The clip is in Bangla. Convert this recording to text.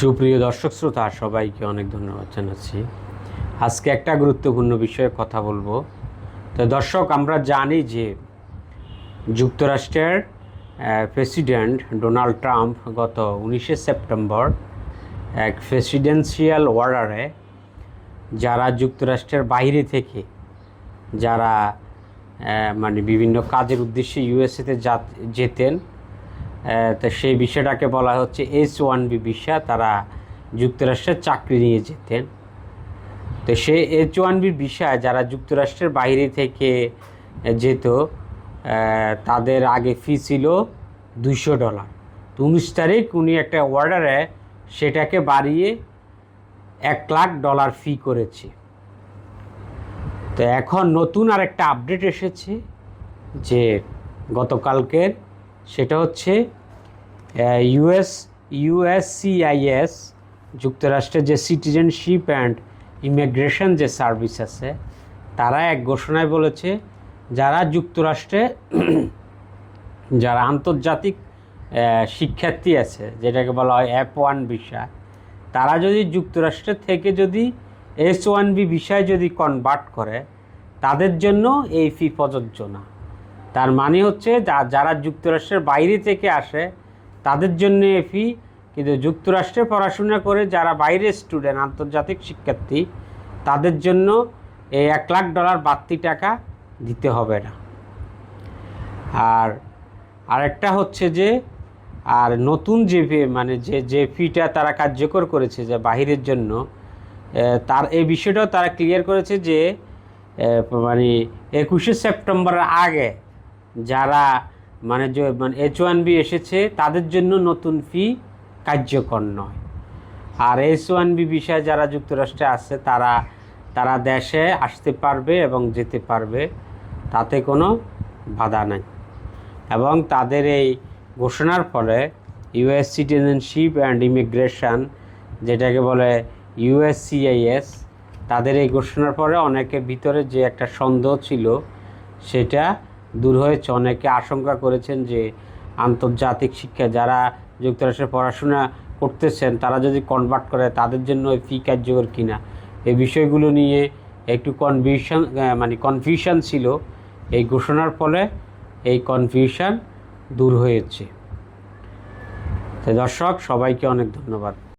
সুপ্রিয় দর্শক শ্রোতা, সবাইকে অনেক ধন্যবাদ জানাচ্ছি। আজকে একটা গুরুত্বপূর্ণ বিষয়ে কথা বলব। তো দর্শক, আমরা জানি যে যুক্তরাষ্ট্রের প্রেসিডেন্ট ডোনাল্ড ট্রাম্প গত উনিশে সেপ্টেম্বর এক প্রেসিডেন্সিয়াল অর্ডারে যারা যুক্তরাষ্ট্রের বাইরে থেকে যারা মানে বিভিন্ন কাজের উদ্দেশ্যে ইউএসএতে যেতেন তো সেই বিষয়টাকে বলা হচ্ছে এস ওয়ান বি ভিসা তারা যুক্তরাষ্ট্রের চাকরি নিয়ে যেতেন। তো সেই এইচ ওয়ান বি ভিসা যারা যুক্তরাষ্ট্রের বাইরে থেকে যেত তাদের আগে ফি ছিল দুইশো ডলার। তো উনিশ তারিখ উনি একটা অর্ডারে সেটাকে বাড়িয়ে এক লাখ ডলার ফি করেছে। তো এখন নতুন আর একটা আপডেট এসেছে যে গতকালকের, সেটা হচ্ছে ইউএস ইউএসসিআইএস যুক্তরাষ্ট্রের যে সিটিজেনশিপ অ্যান্ড ইমিগ্রেশন যে সার্ভিস আছে, তারা এক ঘোষণায় বলেছে, যারা যুক্তরাষ্ট্রে যারা আন্তর্জাতিক শিক্ষার্থী আছে, যেটাকে বলা হয় অ্যাপ ওয়ান ভিসা তারা যদি যুক্তরাষ্ট্রের থেকে যদি এস ওয়ান বি ভিসায় যদি কনভার্ট করে, তাদের জন্য এই ফি প্রযোজ্য না। তার মানে হচ্ছে যারা যুক্তরাষ্ট্রের বাইরে থেকে আসে তাদের জন্য ফি কিন্তু যুক্তরাষ্ট্রে পড়াশোনা করে যারা বাইরের স্টুডেন্ট আন্তর্জাতিক শিক্ষার্থী, তাদের জন্য এই এক লাখ ডলার বাড়তি টাকা দিতে হবে না। আর আরেকটা হচ্ছে যে, আর নতুন যে মানে যে যে ফিটা তারা কার্যকর করেছে যে বাহিরের জন্য তার, এই বিষয়টাও তারা ক্লিয়ার করেছে যে মানে একুশে সেপ্টেম্বরের আগে যারা মানে যে মানে এইচ ওয়ান বি এসেছে, তাদের জন্য নতুন ফি কার্যকর নয়। আর এইচ ওয়ান বি বিষয়ে যারা যুক্তরাষ্ট্রে আছে, তারা তারা দেশে আসতে পারবে এবং যেতে পারবে, তাতে কোনো বাধা নাই। এবং তাদের এই ঘোষণার ফলে ইউএস সিটিজেনশিপ অ্যান্ড ইমিগ্রেশন যেটাকে বলে ইউএসসিআইএস তাদের এই ঘোষণার পরে অনেকের ভিতরে যে একটা সন্দেহ ছিল, সেটা দূর হয়েছে। অনেকে আশঙ্কা করেছেন যে আন্তর্জাতিক শিক্ষা যারা যুক্তরাষ্ট্রে পড়াশোনা করতেছেন, তারা যদি কনভার্ট করে, তাদের জন্য ওই ফি কার্যকর কিনা? এই বিষয়গুলো নিয়ে একটু কনফিউশন মানে কনফিউশন ছিল। এই ঘোষণার ফলে এই কনফিউশন দূর হয়েছে। দর্শক, সবাইকে অনেক ধন্যবাদ।